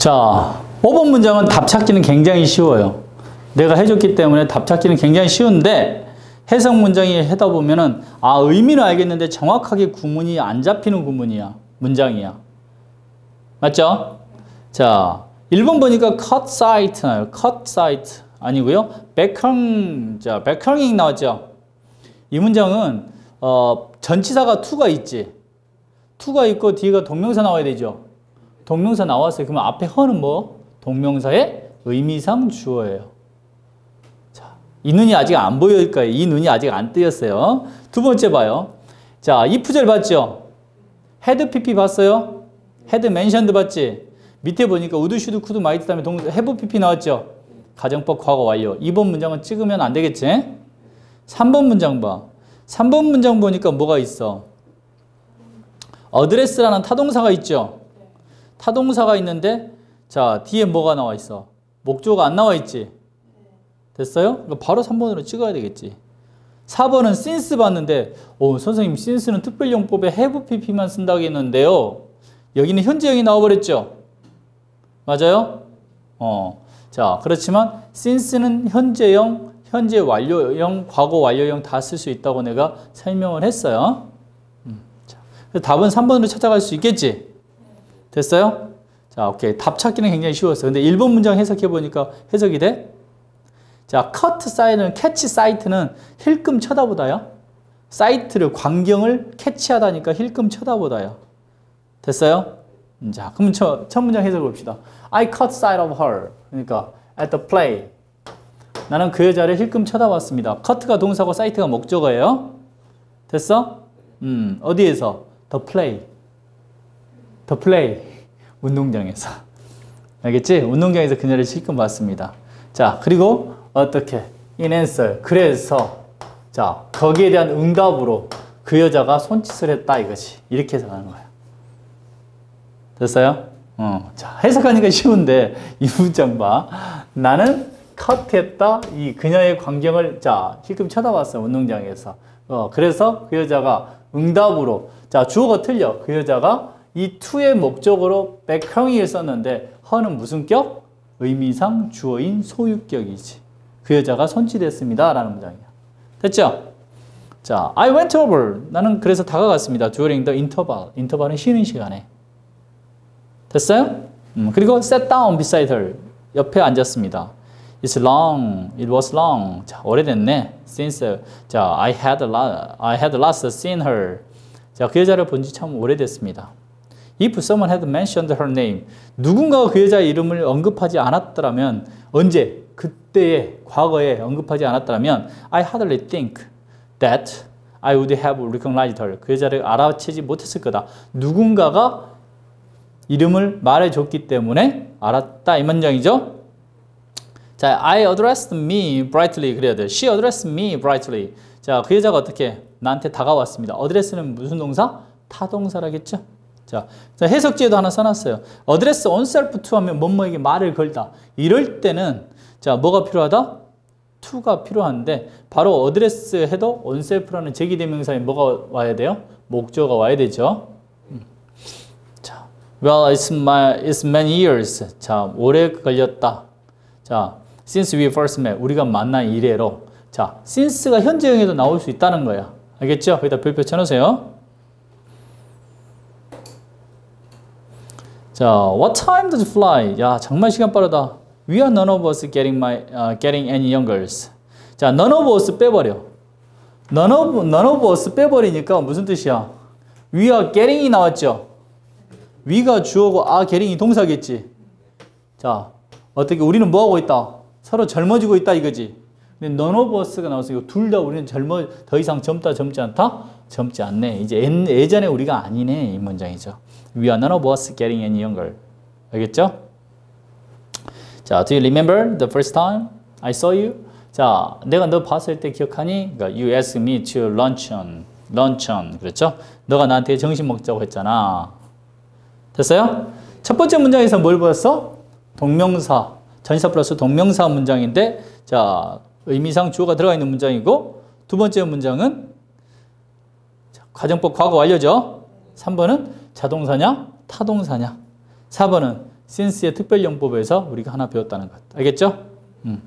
자, 5번 문장은 답 찾기는 굉장히 쉬워요. 내가 해줬기 때문에 답 찾기는 굉장히 쉬운데 해석 문장이 하다 보면은 아 의미는 알겠는데 정확하게 구문이 안 잡히는 구문이야. 문장이야. 맞죠? 자, 1번 보니까 cut site 나요. cut site 아니고요. 백항 자, 백항잉 나왔죠. 이 문장은 어, 전치사가 to가 있지. to가 있고 뒤가 동명사 나와야 되죠. 동명사 나왔어요. 그러면 앞에 허는 뭐? 동명사의 의미상 주어예요. 자, 이 눈이 아직 안 보일 거예요. 이 눈이 아직 안 뜨였어요. 두 번째 봐요. 자, 이프절 봤죠? 헤드 PP 봤어요? 헤드 멘션드 봤지? 밑에 보니까 우드, 슈드, 쿠드, 마이트 다음에 동 해부 PP 나왔죠? 가정법 과거 완료. 2번 문장은 찍으면 안 되겠지? 3번 문장 봐. 3번 문장 보니까 뭐가 있어? 어드레스라는 타동사가 있죠? 타동사가 있는데 자 뒤에 뭐가 나와 있어? 목조가 안 나와 있지? 됐어요? 바로 3번으로 찍어야 되겠지. 4번은 since 봤는데 오 선생님 since는 특별용법에 have pp만 쓴다고 했는데요. 여기는 현재형이 나와버렸죠? 맞아요? 어. 자 그렇지만 since는 현재형, 현재 완료형, 과거 완료형 다 쓸 수 있다고 내가 설명을 했어요. 음, 자, 답은 3번으로 찾아갈 수 있겠지? 됐어요? 자, 오케이. 답 찾기는 굉장히 쉬웠어. 근데 1번 문장 해석해 보니까 해석이 돼? 자, 커트 사이트는 캐치 사이트는 힐끔 쳐다보다요. 사이트를 광경을 캐치하다니까 힐끔 쳐다보다요. 됐어요? 음, 자, 그럼 첫, 첫 문장 해석해 봅시다. I caught sight of her. 그러니까 at the play. 나는 그 여자를 힐끔 쳐다봤습니다. 커트가 동사고 사이트가 목적어예요. 됐어? 음, 어디에서? The play. The play. 운동장에서. 알겠지? 운동장에서 그녀를 실컷 봤습니다. 자, 그리고 어떻게? answer. 그래서 자, 거기에 대한 응답으로 그 여자가 손짓을 했다 이거지. 이렇게 해석하는 거야. 됐어요? 어. 자, 해석하니까 쉬운데 이 문장 봐. 나는 컷했다. 이 그녀의 광경을 자, 실컷 쳐다봤어. 운동장에서. 어, 그래서 그 여자가 응답으로 자, 주어가 틀려. 그 여자가 이 to의 목적으로 백형이를 썼는데 허는 무슨 격? 의미상 주어인 소유격이지. 그 여자가 손짓했습니다. 라는 문장이야. 됐죠? 자, I went over. 나는 그래서 다가갔습니다. during the interval. 인터벌은 쉬는 시간에. 됐어요? 음, 그리고 sat down beside her. 옆에 앉았습니다. It's long. It was long. 자, 오래됐네. Since 자, I had I had last seen her. 자, 그 여자를 본 지 참 오래됐습니다. If someone had mentioned her name, 누군가가 그 여자의 이름을 언급하지 않았더라면 언제 그때의 과거에 언급하지 않았더라면 I hardly think that I would have recognized her. 그 여자를 알아채지 못했을 거다. 누군가가 이름을 말해줬기 때문에 알았다 이 문장이죠. 자, I addressed me brightly 그래야 돼. She addressed me brightly. 자, 그 여자가 어떻게 나한테 다가왔습니다. 어드레스는 무슨 동사? 타동사라겠죠. 자, 해석지에도 하나 써놨어요. 어드레스 onself to 하면 뭐뭐에게 말을 걸다. 이럴 때는 자 뭐가 필요하다? to가 필요한데 바로 어드레스 해도 onself라는 제기대명사에 뭐가 와야 돼요? 목조가 와야 되죠. 음. 자, well, it's my, it's many years. 자, 오래 걸렸다. 자, since we first met. 우리가 만난 이래로. 자, since가 현재형에도 나올 수 있다는 거야. 알겠죠? 거기다 별표 쳐놓으세요. 자, what time does it fly? 야, 정말 시간 빠르다. We are none of us getting my uh, getting any younger. 자, none of us 빼버려. none of none of us 빼버리니까 무슨 뜻이야? We are getting이 나왔죠. we가 주어고 are getting이 동사겠지. 자, 어떻게 우리는 뭐 하고 있다? 서로 젊어지고 있다 이거지. 근데 none of us가 나왔으니까 둘 다 우리는 젊어 더 이상 젊다 젊지 않다? 젊지 않네. 이제 예전에 우리가 아니네 이 문장이죠. We are none of us getting any younger. 알겠죠? 자, do you remember the first time I saw you? 자, 내가 너 봤을 때 기억하니? 그러니까 you asked me to luncheon. luncheon. 그렇죠? 너가 나한테 점심 먹자고 했잖아. 됐어요? 첫 번째 문장에서 뭘 보았어? 동명사. 전사 플러스 동명사 문장인데 자, 의미상 주어가 들어가 있는 문장이고 두 번째 문장은 가정법 과거 완료죠. 3번은 자동사냐? 타동사냐? 4번은 since의 특별용법에서 우리가 하나 배웠다는 것. 알겠죠? 음.